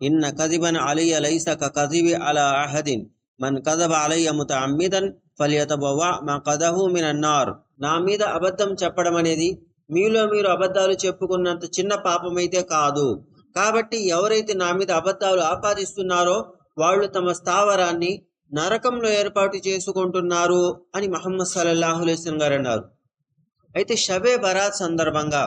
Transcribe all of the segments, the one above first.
ఇన్న కదిబన్ అలియ లైస కదిబి అలా అహదిన్ మన్ కదబ అలయ్య ముతఅమ్మిదన్ ఫలియతబవ మా కదహు మినన్నార్ నా మీద అబద్ధం చెప్పడం అనేది మీలో మీరు అబద్ధాలు చెప్పుకున్నంత చిన్న పాపమైతే కాదు. కాబట్టి ఎవరైతే నా మీద అబద్ధాలు ఆపాదిస్తున్నారో వాళ్ళు తమ స్థావరాన్ని నరకంలో ఏర్పాటు చేసుకుంటున్నారు అని మహమ్మద్ సల్లల్లాహు గారు అన్నారు. అయితే షబే బరాత్ సందర్భంగా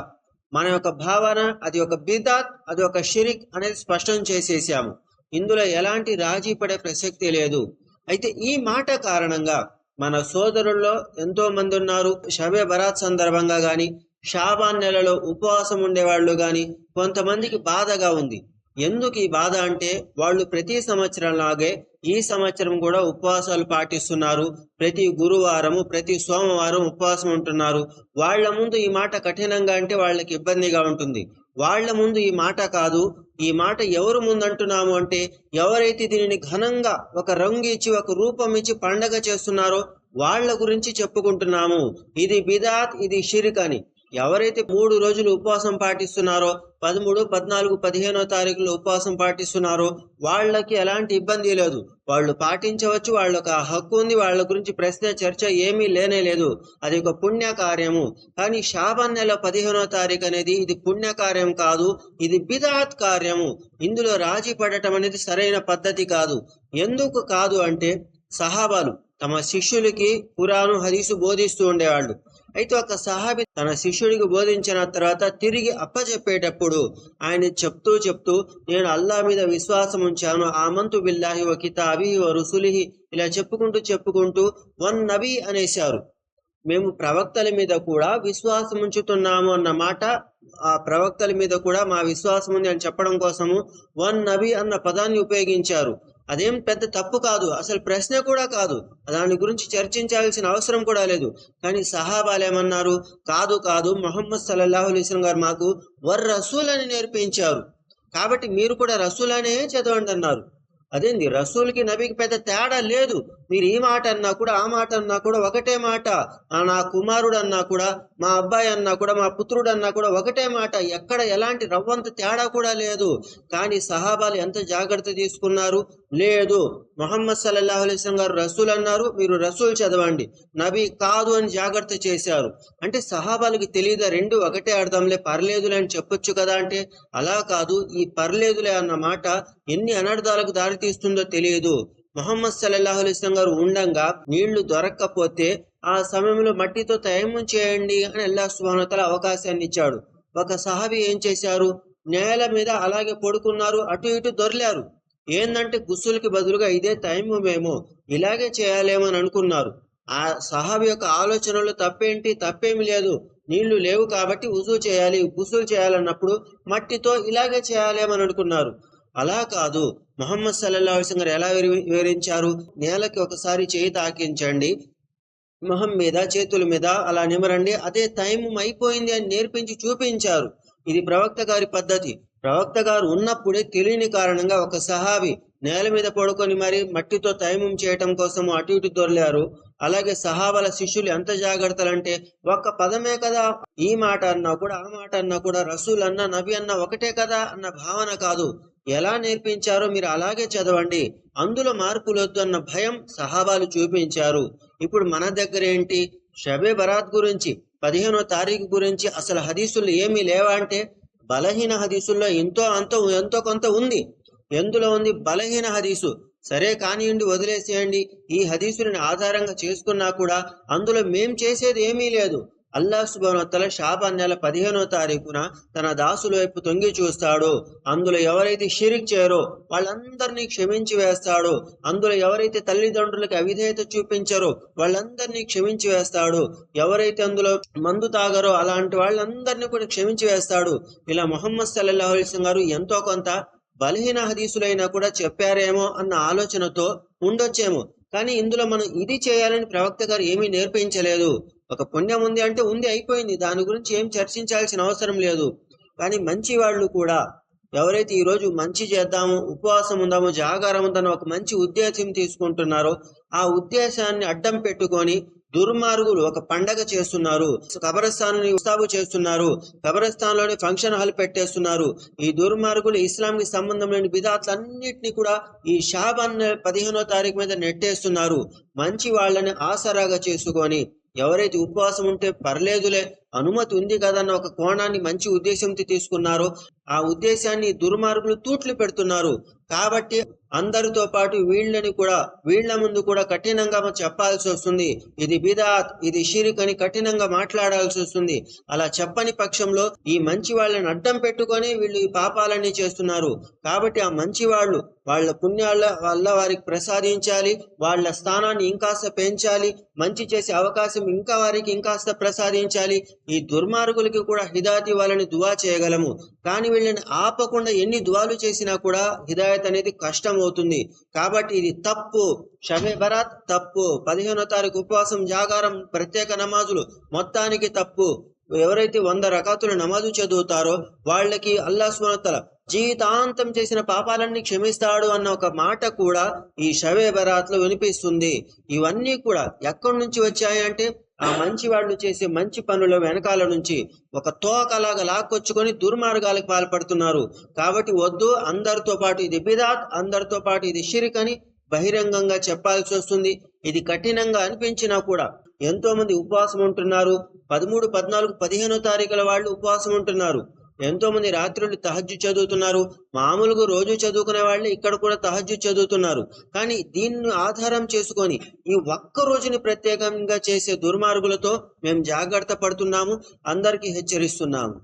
మన యొక్క భావన అది ఒక బిదాత్ అది ఒక షిరిక్ అనేది స్పష్టం చేసేసాము. ఇందులో ఎలాంటి రాజీ పడే ప్రసక్తి లేదు. అయితే ఈ మాట కారణంగా మన సోదరుల్లో ఎంతో మంది ఉన్నారు. షబే బరాత్ సందర్భంగా గాని షాబాన్ నెలలో ఉపవాసం ఉండేవాళ్ళు గాని కొంతమందికి బాధగా ఉంది. ఎందుకు ఈ బాధ అంటే వాళ్ళు ప్రతి సంవత్సరం లాగే ఈ సంవత్సరం కూడా ఉపవాసాలు పాటిస్తున్నారు. ప్రతి గురువారము ప్రతి సోమవారం ఉపవాసం ఉంటున్నారు. వాళ్ళ ముందు ఈ మాట కఠినంగా అంటే వాళ్ళకి ఇబ్బందిగా ఉంటుంది. వాళ్ళ ముందు ఈ మాట కాదు. ఈ మాట ఎవరు ముందు అంటున్నాము అంటే ఎవరైతే దీనిని ఘనంగా ఒక రంగు ఇచ్చి ఒక రూపం ఇచ్చి పండగ చేస్తున్నారో వాళ్ళ గురించి చెప్పుకుంటున్నాము. ఇది బిదాత్ ఇది షిరిక్ అని. ఎవరైతే మూడు రోజులు ఉపవాసం పాటిస్తున్నారో పదమూడు పద్నాలుగు పదిహేనో తారీఖులో ఉపవాసం పాటిస్తున్నారో వాళ్ళకి ఎలాంటి ఇబ్బంది లేదు. వాళ్ళు పాటించవచ్చు వాళ్ళకి ఆ హక్కు ఉంది వాళ్ళ గురించి ప్రశ్న చర్చ ఏమీ లేనే లేదు. అది ఒక పుణ్య కార్యము. కానీ షాబాన్ నెల పదిహేనో తారీఖు అనేది ఇది పుణ్య కార్యం కాదు ఇది బిదాత్ కార్యము. ఇందులో రాజీ పడటం అనేది సరైన పద్ధతి కాదు. ఎందుకు కాదు అంటే సహాబాలు తమ శిష్యులకి పురాణం హదీసు బోధిస్తూ ఉండేవాళ్ళు. అయితే ఒక సహాబి తన శిష్యుడికి బోధించిన తర్వాత తిరిగి అప్పచెప్పేటప్పుడు ఆయన చెప్తూ చెప్తూ నేను అల్లా మీద విశ్వాసం ఉంచాను. ఆమంతు బిల్లాహి వ కితాబిహి వ రుసులిహి. ఇలా చెప్పుకుంటూ చెప్పుకుంటూ వన్ నబీ అనేశారు. మేము ప్రవక్తల మీద కూడా విశ్వాసం ఉంచుతున్నాము అన్న మాట ఆ ప్రవక్తల మీద కూడా మా విశ్వాసం ఉంది అని చెప్పడం కోసము వన్ నబీ అన్న పదాన్ని ఉపయోగించారు. అదేం పెద్ద తప్పు కాదు. అసలు ప్రశ్న కూడా కాదు. దాని గురించి చర్చించాల్సిన అవసరం కూడా లేదు. కానీ సహాబాలు ఏమన్నారు? కాదు కాదు. మొహమ్మద్ సల్లాహు అలీస్లం గారు మాకు వర్ రసూల్ అని నేర్పించారు. కాబట్టి మీరు కూడా రసూల్ అనే చదవండి అన్నారు. అదేంది? రసూల్కి నబీకి పెద్ద తేడా లేదు. మీరు ఈ మాట అన్నా కూడా ఆ మాట అన్నా కూడా ఒకటే మాట. ఆ నా కుమారుడు అన్నా కూడా మా అబ్బాయి అన్నా కూడా మా పుత్రుడు అన్నా కూడా ఒకటే మాట. ఎక్కడ ఎలాంటి రవ్వంత తేడా కూడా లేదు. కానీ సహాబాలు ఎంత జాగ్రత్త తీసుకున్నారు? లేదు. మొహమ్మద్ సల్లల్లాహు అలైస్లం గారు రసూల్ అన్నారు. మీరు రసూల్ చదవండి. నబీ కాదు అని జాగ్రత్త చేశారు. అంటే సహాబాలకి తెలియదా? రెండు ఒకటే అర్థంలే. పర్లేదులే అని చెప్పొచ్చు కదా అంటే అలా కాదు. ఈ పర్లేదులే అన్న మాట ఎన్ని అనర్థాలకు దారి ఇస్తుందో తెలియదు. మొహమ్మద్ సల్లల్లాహు అలైస్లం గారు ఉండంగా నీళ్ళు దొరక్కపోతే ఆ సమయంలో మట్టితో తయమం చేయండి అని అల్లా సుబానతల అవకాశాన్ని ఇచ్చాడు. ఒక సహాబి ఏం చేశారు? నేల మీద అలాగే పడుకున్నారు అటు ఇటు దొర్లారు. ఏందంటే గుస్సులకి బదులుగా ఇదే తయమ్మమేమో ఇలాగే చేయాలేమో అని అనుకున్నారు. ఆ సహాబి యొక్క ఆలోచనలో తప్పేంటి? తప్పేమి లేదు. నీళ్ళు లేవు కాబట్టి ఉజు చేయాలి గుసులు చేయాలన్నప్పుడు మట్టితో ఇలాగే చేయాలేమని అనుకున్నారు. అలా కాదు. మొహమ్మద్ సల్లల్లా అలైహి గారు ఎలా వివరించారు? నేలకి ఒకసారి చేయి తాకించండి. మొహం మీద చేతుల మీద అలా నిమరండి. అదే టైం అయిపోయింది అని నేర్పించి చూపించారు. ఇది ప్రవక్త గారి పద్ధతి. ప్రవక్త గారు ఉన్నప్పుడే తెలియని కారణంగా ఒక సహాబి నేల మీద పడుకొని మరి మట్టితో తైమం చేయటం కోసం అటు ఇటు దొరలారు. అలాగే సహాబల శిష్యులు ఎంత జాగ్రత్తలంటే ఒక్క పదమే కదా. ఈ మాట అన్నా కూడా ఆ మాట అన్నా కూడా రసూల్ అన్న నబి అన్న ఒకటే కదా అన్న భావన కాదు. ఎలా నేర్పించారో మీరు అలాగే చదవండి. అందులో మార్పులొద్దు అన్న భయం సహాబాలు చూపించారు. ఇప్పుడు మన దగ్గర ఏంటి? షబే బరాత్ గురించి పదిహేనో తారీఖు గురించి అసలు హదీసులు ఏమీ లేవా అంటే బలహీన హదీసుల్లో ఎంతో అంత ఎంతో కొంత ఉంది. ఎందులో ఉంది? బలహీన హదీసు. సరే కానివ్వండి వదిలేసేయండి. ఈ హదీసుని ఆధారంగా చేసుకున్నా కూడా అందులో మేం చేసేది ఏమీ లేదు. అల్లాహ్ సుబానతల షాబాన్ నెల పదిహేనో తారీఖున తన దాసుల వైపు తొంగి చూస్తాడు. అందులో ఎవరైతే షిరిక్ చేయరో వాళ్ళందరినీ క్షమించి వేస్తాడో. అందులో ఎవరైతే తల్లిదండ్రులకు అవిధేయత చూపించారో వాళ్ళందరినీ క్షమించి వేస్తాడు. ఎవరైతే అందులో మందు తాగరో అలాంటి వాళ్ళందరినీ కూడా క్షమించి వేస్తాడు. ఇలా మొహమ్మద్ సల్లల్లాహు అలైహి గారు ఎంతో కొంత బలహీన హదీసులైనా కూడా చెప్పారేమో అన్న ఆలోచనతో ఉండొచ్చేమో. కానీ ఇందులో మనం ఇది చేయాలని ప్రవక్త గారు ఏమీ నేర్పించలేదు. ఒక పుణ్యం ఉంది అంటే ఉంది అయిపోయింది. దాని గురించి ఏం చర్చించాల్సిన అవసరం లేదు. కానీ మంచి వాళ్ళు కూడా ఎవరైతే ఈ రోజు మంచి చేద్దాము ఉపవాసం ఉందాము జాగారం ఉందని ఒక మంచి ఉద్దేశం తీసుకుంటున్నారో ఆ ఉద్దేశాన్ని అడ్డం పెట్టుకొని దుర్మార్గులు ఒక పండగ చేస్తున్నారు కబరస్థాను ఉస్తాబు చేస్తున్నారు కబరస్థాన్లోని ఫంక్షన్ హాల్ పెట్టేస్తున్నారు. ఈ దుర్మార్గులు ఇస్లాం కి సంబంధం లేని బిదాత్లన్నింటినీ కూడా ఈ షాబాన్ పదిహేనో తారీఖు మీద నెట్టేస్తున్నారు. మంచి వాళ్ళని ఆసరాగా చేసుకొని ఎవరైతే ఉపవాసం ఉంటే పర్లేదులే అనుమతి ఉంది కదన్న ఒక కోణాన్ని మంచి ఉద్దేశంతో తీసుకున్నారో. ఆ ఉద్దేశాన్ని దుర్మార్గులు తూట్లు పెడుతున్నారు. కాబట్టి అందరితో పాటు వీళ్ళని కూడా వీళ్ళ ముందు కూడా కఠినంగా చెప్పాల్సి వస్తుంది. ఇది బిదాత్ ఇది షిరిక్ అని కఠినంగా మాట్లాడాల్సి వస్తుంది. అలా చెప్పని పక్షంలో ఈ మంచి వాళ్ళని అడ్డం పెట్టుకొని వీళ్ళు ఈ పాపాలన్నీ చేస్తున్నారు. కాబట్టి ఆ మంచి వాళ్ళు వాళ్ళ పుణ్యాల వల్ల వారికి ప్రసాదించాలి వాళ్ళ స్థానాన్ని ఇంకాస్త పెంచాలి మంచి చేసే అవకాశం ఇంకా వారికి ఇంకాస్త ప్రసాదించాలి. ఈ దుర్మార్గులకి కూడా హిదాయత్ ఇవ్వాలని దువా చేయగలము. కానీ వీళ్ళని ఆపకుండా ఎన్ని దువాలు చేసినా కూడా హిదాయత్ అనేది కష్టం అవుతుంది. కాబట్టి ఇది తప్పు. షబే బరాత్ తప్పు. పదిహేనో తారీఖు ఉపవాసం జాగారం ప్రత్యేక నమాజులు మొత్తానికి తప్పు. ఎవరైతే వంద రకాతుల నమాజు చదువుతారో వాళ్ళకి అల్లా సునతల జీవితాంతం చేసిన పాపాలన్నీ క్షమిస్తాడు అన్న ఒక మాట కూడా ఈ షవే బరాత్లో వినిపిస్తుంది. ఇవన్నీ కూడా ఎక్కడి నుంచి వచ్చాయి అంటే ఆ మంచి వాళ్ళు చేసే మంచి పనుల వెనకాల నుంచి ఒక తోకలాగా లాక్కొచ్చుకొని దుర్మార్గాలకు పాల్పడుతున్నారు. కాబట్టి వద్దు అందరితో పాటు ఇది బిదాత్ అందరితో పాటు ఇది షిరిక్ అని బహిరంగంగా చెప్పాల్సి వస్తుంది. ఇది కఠినంగా అనిపించినా కూడా ఎంతో మంది ఉపవాసం ఉంటున్నారు. పదమూడు పద్నాలుగు పదిహేనో తారీఖుల వాళ్ళు ఉపవాసం ఉంటున్నారు. ఎంతో మంది రాత్రులు తహజ్జు చదువుతున్నారు. మామూలుగా రోజు చదువుకునే వాళ్ళే ఇక్కడ కూడా తహజ్జు చదువుతున్నారు. కానీ దీన్ని ఆధారం చేసుకొని ఈ ఒక్క రోజుని ప్రత్యేకంగా చేసే దుర్మార్గులతో మేము జాగ్రత్త పడుతున్నాము. అందరికీ హెచ్చరిస్తున్నాము.